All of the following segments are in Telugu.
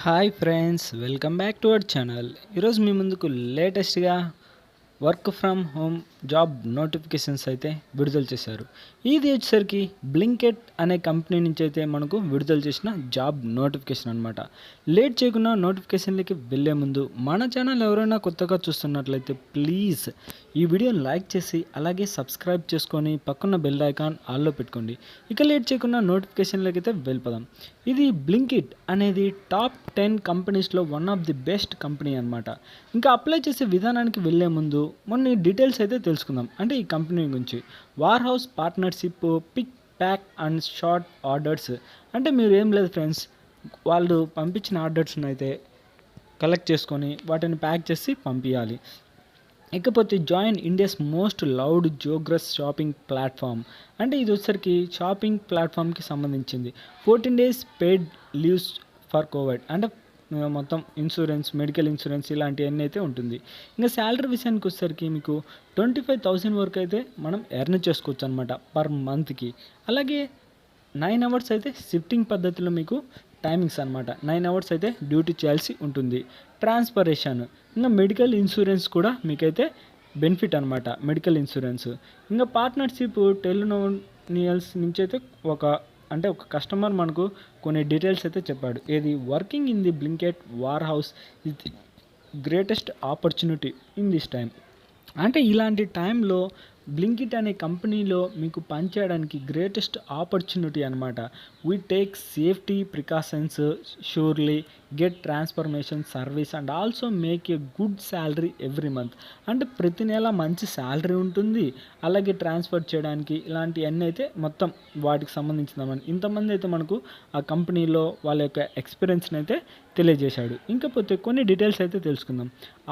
Hi friends welcome back to our channel ఈరోజు మీ ముందుకు లేటెస్ట్గా work from home job notifications అయితే విడుదల చేశారు. ఇది వచ్చేసరికి బ్లింకెట్ అనే కంపెనీ నుంచి అయితే మనకు విడుదల చేసిన జాబ్ నోటిఫికేషన్ అనమాట లేట్ చేయకుండా నోటిఫికేషన్లకి వెళ్ళే ముందు మన ఛానల్ ఎవరైనా కొత్తగా చూస్తున్నట్లయితే ప్లీజ్ ఈ వీడియోని లైక్ చేసి అలాగే సబ్స్క్రైబ్ చేసుకొని పక్కన బెల్ ఐకాన్ ఆల్లో పెట్టుకోండి. ఇక లేట్ చేయకుండా నోటిఫికేషన్లకి అయితే వెళ్ళిపోదాం. ఇది బ్లింకిట్ అనేది టాప్ టెన్ కంపెనీస్లో one of the best company అనమాట ఇంకా అప్లై చేసే విధానానికి వెళ్ళే ముందు మొన్న డీటెయిల్స్ అయితే తెలుసుకుందాం. అంటే ఈ కంపెనీ గురించి. Warehouse partnership pick pack and sort orders. అంటే మీరు ఏం లేదు ఫ్రెండ్స్. వాళ్ళు పంపించిన ఆర్డర్స్ని అయితే కలెక్ట్ చేసుకొని వాటిని ప్యాక్ చేసి పంపించాలి ఇకపోతే join India's most loved grocery shopping platform. అంటే ఇది వచ్చరికి షాపింగ్ ప్లాట్ఫామ్కి సంబంధించింది. Fourteen days paid leaves for COVID. అంటే మొత్తం ఇన్సూరెన్స్ మెడికల్ ఇన్సూరెన్స్ ఇలాంటివన్నీ అయితే ఉంటుంది. ఇంకా శాలరీ విషయానికి వచ్చేసరికి మీకు ట్వంటీ ఫైవ్ థౌసండ్ వరకు అయితే మనం ఎర్న్ చేసుకోవచ్చు అనమాట పర్ మంత్కి అలాగే నైన్ అవర్స్ అయితే షిఫ్టింగ్ పద్ధతిలో మీకు టైమింగ్స్ అనమాట నైన్ అవర్స్ అయితే డ్యూటీ చేయాల్సి ఉంటుంది. ట్రాన్స్పరేషన్ ఇంకా మెడికల్ ఇన్సూరెన్స్ కూడా మీకైతే బెనిఫిట్ అనమాట మెడికల్ ఇన్సూరెన్స్ ఇంకా పార్ట్నర్షిప్ టెలినోనియల్స్ నుంచి అయితే ఒక అంటే ఒక కస్టమర్ మనకు కొన్ని డీటెయిల్స్ అయితే చెప్పాడు. ఏది? Working in the Blinkit warehouse is the greatest opportunity in this time అంటే ఇలాంటి టైంలో బ్లింకిట్ అనే కంపెనీలో మీకు పనిచేయడానికి గ్రేటెస్ట్ ఆపర్చునిటీ అనమాట we take safety precautions surely get transformation service and also make a good salary every month అంటే ప్రతి నెల మంచి శాలరీ ఉంటుంది. అలాగే ట్రాన్స్ఫర్ చేయడానికి ఇలాంటివన్నీ అయితే మొత్తం వాటికి సంబంధించిన అనమాట ఇంతమంది అయితే మనకు ఆ కంపెనీలో వాళ్ళ యొక్క ఎక్స్పీరియన్స్ని అయితే తెలియజేశాడు. ఇంకపోతే కొన్ని డీటెయిల్స్ అయితే తెలుసుకుందాం.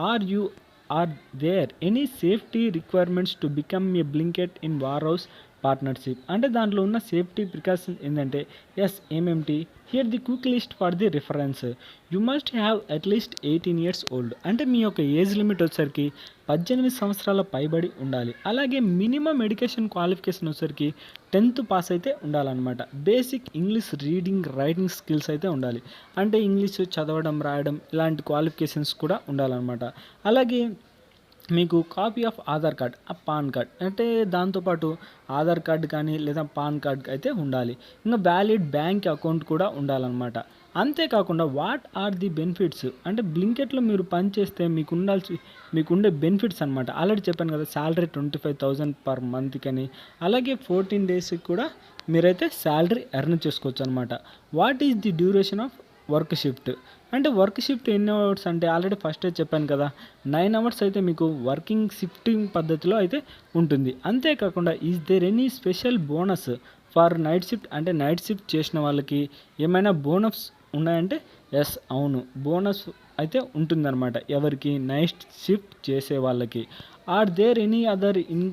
Are you Are there any safety requirements to become a blinket in warehouse partnership. అంటే దాంట్లో ఉన్న సేఫ్టీ ప్రికాషన్ ఏంటంటే yes ఏమేమిటి here the quick list for the reference you must have at least eighteen years old అంటే మీ యొక్క ఏజ్ లిమిట్ వచ్చేసరికి పద్దెనిమిది సంవత్సరాల పైబడి ఉండాలి. అలాగే మినిమం ఎడ్యుకేషన్ క్వాలిఫికేషన్ వచ్చేసరికి టెన్త్ పాస్ అయితే ఉండాలన్నమాట. Basic English reading writing skills అయితే ఉండాలి. అంటే ఇంగ్లీష్ చదవడం రాయడం ఇలాంటి క్వాలిఫికేషన్స్ కూడా ఉండాలన్నమాట. అలాగే మీకు కాపీ ఆఫ్ ఆధార్ కార్డ్ ఆ పాన్ కార్డ్ అంటే దాంతోపాటు ఆధార్ కార్డ్ కానీ లేదా పాన్ కార్డ్ అయితే ఉండాలి. ఇంకా వ్యాలిడ్ బ్యాంక్ అకౌంట్ కూడా ఉండాలన్నమాట. అంతేకాకుండా వాట్ ఆర్ ది బెనిఫిట్స్ అంటే బ్లింకెట్లో మీరు పనిచేస్తే మీకు ఉండాల్సి మీకు ఉండే బెనిఫిట్స్ అనమాట ఆల్రెడీ చెప్పాను కదా salary twenty five thousand per మంత్కి అని అలాగే ఫోర్టీన్ డేస్కి కూడా మీరైతే శాలరీ ఎర్న్ చేసుకోవచ్చు అనమాట what is the duration of work shift. అంటే వర్క్ షిఫ్ట్ ఎన్ని అవర్స్? అంటే ఆల్రెడీ ఫస్టే చెప్పాను కదా నైన్ అవర్స్ అయితే మీకు వర్కింగ్ షిఫ్టింగ్ పద్ధతిలో అయితే ఉంటుంది. అంతేకాకుండా is there any special bonus for night shift అంటే నైట్ షిఫ్ట్ చేసిన వాళ్ళకి ఏమైనా బోనస్ ఉన్నాయంటే ఎస్ అవును. బోనస్ అయితే ఉంటుందన్నమాట ఎవరికి? నైట్ షిఫ్ట్ చేసే వాళ్ళకి. Are there any other in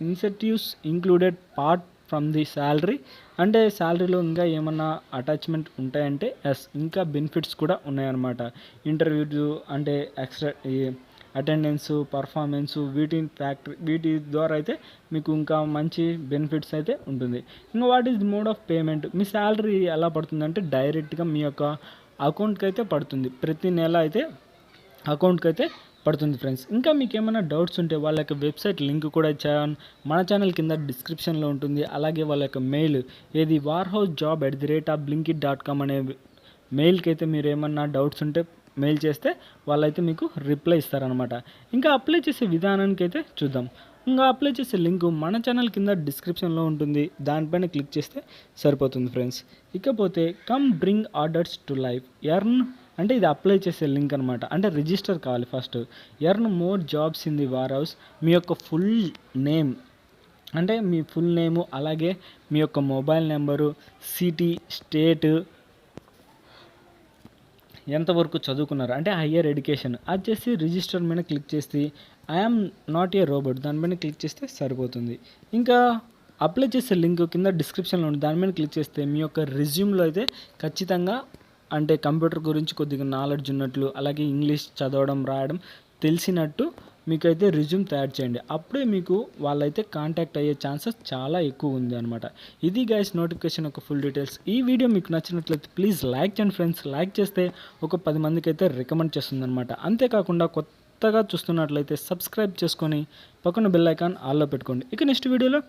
incentives included part from the salary అంటే శాలరీలో ఇంకా ఏమన్నా అటాచ్మెంట్ ఉంటాయంటే ఎస్ ఇంకా బెనిఫిట్స్ కూడా ఉన్నాయన్నమాట. ఇంటర్వ్యూ అంటే ఎక్స్ట్రా అటెండెన్స్ పర్ఫార్మెన్స్ వీటి ఫ్యాక్టరీ వీటి ద్వారా అయితే మీకు ఇంకా మంచి బెనిఫిట్స్ అయితే ఉంటుంది. ఇంకా what is mode of payment me salary ఎలా పడుతుందంటే డైరెక్ట్గా మీ యొక్క అకౌంట్కి అయితే పడుతుంది. ప్రతి నెల అయితే అకౌంట్కి అయితే పడుతుంది ఫ్రెండ్స్. ఇంకా మీకు ఏమైనా డౌట్స్ ఉంటే వాళ్ళ యొక్క వెబ్సైట్ లింక్ కూడా ఇచ్చాను. మన ఛానల్ కింద డిస్క్రిప్షన్లో ఉంటుంది. అలాగే వాళ్ళ యొక్క మెయిల్ ఏది warehouse job at the rate of Blinkit dot com అనే మెయిల్కి అయితే మీరు ఏమన్నా డౌట్స్ ఉంటే మెయిల్ చేస్తే వాళ్ళైతే మీకు రిప్లై ఇస్తారనమాట ఇంకా అప్లై చేసే విధానానికి అయితే చూద్దాం. ఇంకా అప్లై చేసే లింక్ మన ఛానల్ కింద డిస్క్రిప్షన్లో ఉంటుంది. దానిపైన క్లిక్ చేస్తే సరిపోతుంది ఫ్రెండ్స్. ఇకపోతే come bring orders to life earn అంటే ఇది అప్లై చేసే లింక్ అనమాట అంటే రిజిస్టర్ కావాలి first earn more jobs in the warehouse మీ యొక్క ఫుల్ నేమ్ అంటే మీ ఫుల్ నేము అలాగే మీ యొక్క మొబైల్ నెంబరు సిటీ స్టేట్ ఎంతవరకు చదువుకున్నారు. అంటే హయ్యర్ ఎడ్యుకేషన్ అది చేసి రిజిస్టర్ మీద క్లిక్ చేసి ఐఎమ్ నాట్ ఏ రోబోట్ దానిపైన క్లిక్ చేస్తే సరిపోతుంది. ఇంకా అప్లై చేసే లింక్ కింద డిస్క్రిప్షన్లో ఉంది. దాని మీద క్లిక్ చేస్తే మీ యొక్క రెజ్యూమ్లో అయితే ఖచ్చితంగా అంటే కంప్యూటర్ గురించి కొద్దిగా నాలెడ్జ్ ఉన్నట్లు అలాగే ఇంగ్లీష్ చదవడం రాయడం తెలిసినట్టు మీకైతే రిజ్యూమ్ తయారు చేయండి. అప్పుడే మీకు వాళ్ళైతే కాంటాక్ట్ అయ్యే ఛాన్సెస్ చాలా ఎక్కువ ఉంది అనమాట ఇది గైస్ నోటిఫికేషన్ యొక్క ఫుల్ డీటెయిల్స్ ఈ వీడియో మీకు నచ్చినట్లయితే ప్లీజ్ లైక్ చేయండి ఫ్రెండ్స్ లైక్ చేస్తే ఒక పది మందికి అయితే రికమెండ్ చేస్తుంది అనమాట అంతేకాకుండా కొత్తగా చూస్తున్నట్లయితే సబ్స్క్రైబ్ చేసుకొని పక్కన బెల్ ఐకాన్ ఆల్లో పెట్టుకోండి. ఇక నెక్స్ట్ వీడియోలో